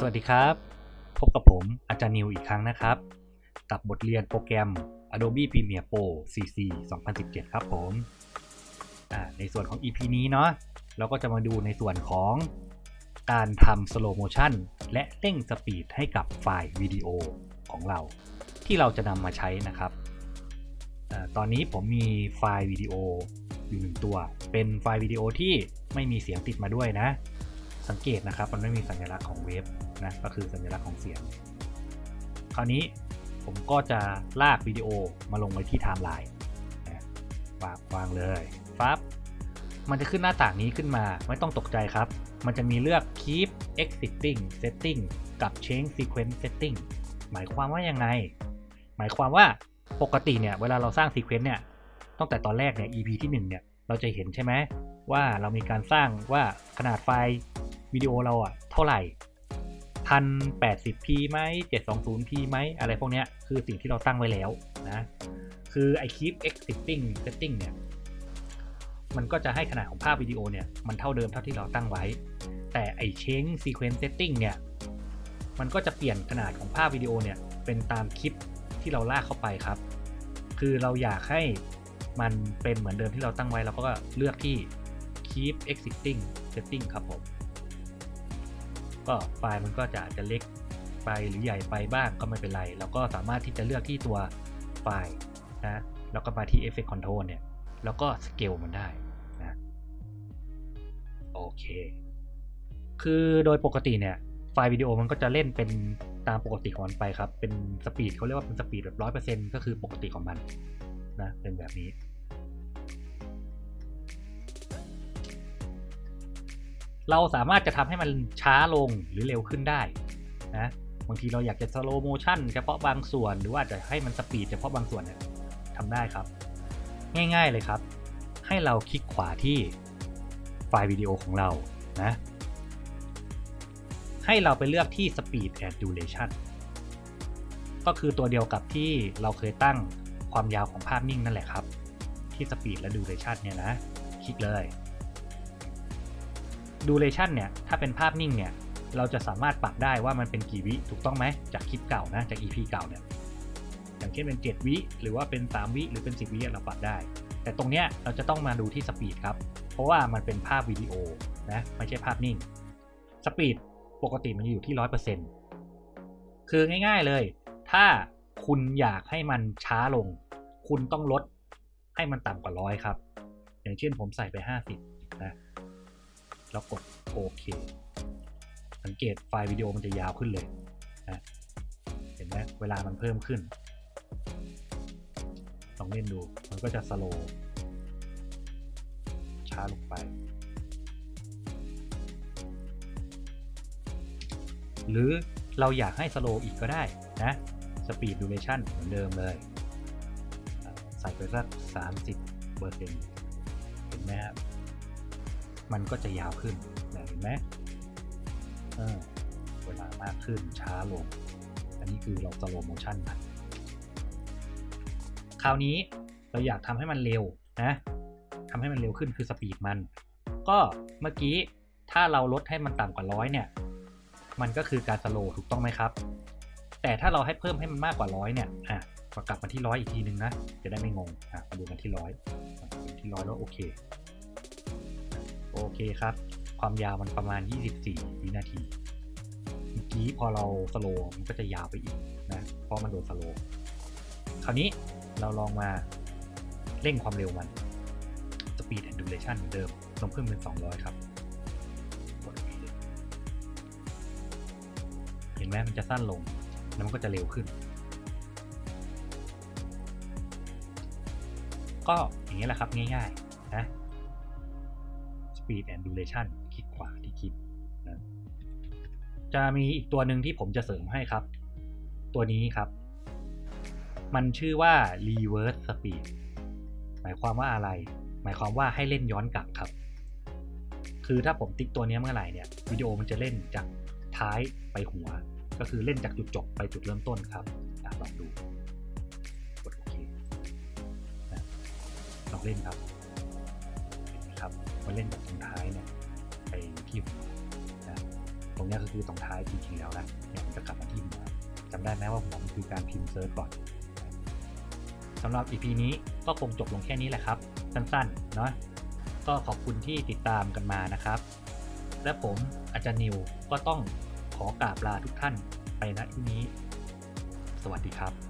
สวัสดีครับ พบกับผมอาจารย์นิวอีกครั้งนะครับ กับบทเรียนโปรแกรม Adobe Premiere Pro CC 2017 ครับผมในส่วนของ EP นี้เนาะเราก็จะมาดูในส่วนของการทำ slow motion และเร่งสปีดให้กับไฟล์วิดีโอของเรา ที่เราจะนำมาใช้นะครับอตอนนี้ผมมีไฟล์วิดีโออยู่หนึ่งตัว เป็นไฟล์วิดีโอที่ไม่มีเสียงติดมาด้วยนะ สังเกตนะครับ มันไม่มีสัญลักษณ์ของเวฟนะก็คือสัญลักษณ์ของเสียง คราวนี้ผมก็จะลากวิดีโอมาลงไว้ที่ไทม์ไลน์นะวางวางเลยปั๊บมันจะขึ้นหน้าต่างนี้ขึ้นมาไม่ต้องตกใจครับ มันจะมีเลือก keep exiting setting กับ change sequence setting หมายความว่ายังไง หมายความว่าปกติเนี่ย เวลาเราสร้างซีเควนต์เนี่ยตั้งแต่ตอนแรกเนี่ย EP ที่ 1 เนี่ย เราจะเห็นใช่ไหมว่าเรามีการสร้างว่าขนาดไฟล์ วิดีโอเราอะเท่าไหร่ 1080p ไหม 720p ไหมอะไรพวกเนี้ยคือสิ่งที่เราตั้งไว้แล้วนะคือไอ keep exiting setting เนี่ยมันก็จะให้ขนาดของภาพวิดีโอเนี่ยมันเท่าเดิมเท่าที่เราตั้งไว้ แต่ไอ change sequence setting เนี่ยมันก็จะเปลี่ยนขนาดของภาพวิดีโอเนี่ยเป็นตามคลิปที่เราลากเข้าไปครับ คือเราอยากให้มันเป็นเหมือนเดิมที่เราตั้งไว้เราก็เลือกที่ keep existing setting ครับผม ก็ไฟล์มันก็จะอาจจะเล็กไปหรือใหญ่ไปบ้างก็ไม่เป็นไร เราก็สามารถที่จะเลือกที่ตัวไฟล์นะแล้วก็มาที่ effect control เนี่ย แล้วก็ scale มันได้นะโอเค คือโดยปกติเนี่ยไฟล์วิดีโอมันก็จะเล่นเป็นตามปกติของมันไปครับ เป็นสปีดเขาเรียกว่าเป็นสปีดแบบร้อยเปอร์เซ็นต์ก็คือปกติของมันนะเป็นแบบนี้ เราสามารถจะทำให้มันช้าลงหรือเร็วขึ้นได้นะบางทีเราอยากจะสโลโมชั่นเฉพาะบางส่วนหรือว่าจะให้มันสปีดเฉพาะบางส่วนเนี่ยทำได้ครับ ง่ายๆเลยครับ ให้เราคลิกขวาที่ไฟล์วิดีโอของเรานะให้เราไปเลือกที่ Speed and Duration ก็คือตัวเดียวกับที่เราเคยตั้งความยาวของภาพนิ่งนั่นแหละครับ ที่ Speed และ Duration เนี่ยนะ คลิกเลย Duration เนี่ย ถ้าเป็นภาพนิ่งเนี่ย เราจะสามารถปรับได้ว่ามันเป็นกี่วิ ถูกต้องไหม จากคลิปเก่านะ จาก EP เก่าเนี่ย อย่างเช่นเป็น 7 วิ หรือว่าเป็น 3 วิ หรือเป็น 10 วิเราปรับได้ แต่ตรงเนี้ยเราจะต้องมาดูที่ Speed ครับ เพราะว่ามันเป็นภาพวิดีโอนะ ไม่ใช่ภาพนิ่ง Speed ปกติมันอยู่ที่ร้อยเปอร์เซ็นต์คือง่าย ๆเลย ถ้าคุณอยากให้มันช้าลง คุณต้องลดให้มันต่ำกว่าร้อยครับ อย่างเช่นผมใส่ไปห้าสิบนะ แล้วกดโอเค สังเกตไฟล์วิดีโอมันจะยาวขึ้นเลยนะเห็นไหมเวลามันเพิ่มขึ้น ลองเล่นดู มันก็จะสโลว์ช้าลงไป หรือเราอยากให้สโลอีกก็ได้นะ Speed Duration เหมือนเดิมเลยอ่าใส่ไปสัก 30เปอร์เซ็นต์เห็นไหมครับ มันก็จะยาวขึ้นเห็นไหมเวลามากขึ้นช้าลง อันนี้คือเรา slow motion มันคราวนี้เราอยากทำให้มันเร็วนะทำให้มันเร็วขึ้นคือสปีดมัน ก็เมื่อกี้ถ้าเราลดให้มันต่ำกว่าร้อยเนี่ย มันก็คือการสโลถูกต้องไหมครับ แต่ถ้าเราให้เพิ่มให้มันมากกว่าร้อยเนี่ยอะกลับมาที่ร้อยอีกทีนึงนะ จะได้ไม่งงอะมาดูกันที่ร้อยที่ร้อยแล้วโอเค โอเคครับ ความยาวมันประมาณ 24 วินาที เมื่อกี้พอเราสโลมันก็จะยาวไปอีกนะ เพราะมันโดนสโลคราวนี้เราลองมาเร่งความเร็วมัน Speed and Duration เหมือนเดิมลงเพิ่มเป็น 200 ครับ เห็นไหมมันจะสั้นลง แล้วมันก็จะเร็วขึ้น ก็อย่างนี้แหละครับง่ายๆ speed and duration คลิกขวาที่คลิปนะจะมีอีกตัวหนึ่งที่ผมจะเสริมให้ครับ ตัวนี้ครับ มันชื่อว่า reverse speed หมายความว่าอะไร หมายความว่าให้เล่นย้อนกลับครับ คือถ้าผมติ๊กตัวนี้เมื่อไหร่เนี่ยวิดีโอมันจะเล่นจากท้ายไปหัว ก็คือเล่นจากจุดจบไปจุดเริ่มต้นครับลองดูกดโอเคนะลองเล่นครับ มาเล่นจากตรงท้ายเนี่ยไปที่หัวนะตรงนี้ก็คือตรงท้ายจริงๆแล้วนะเนี่ยมันจะกลับมาที่หัวจำได้ไหมว่าหัวมันคือการพิมพ์เซิร์ชก่อนสำหรับ EP นี้ก็คงจบลงแค่นี้แหละครับ สั้นๆเนาะก็ขอบคุณที่ติดตามกันมานะครับ และผมอาจารย์นิวก็ต้องขอกราบลาทุกท่านไปณที่นี้ สวัสดีครับ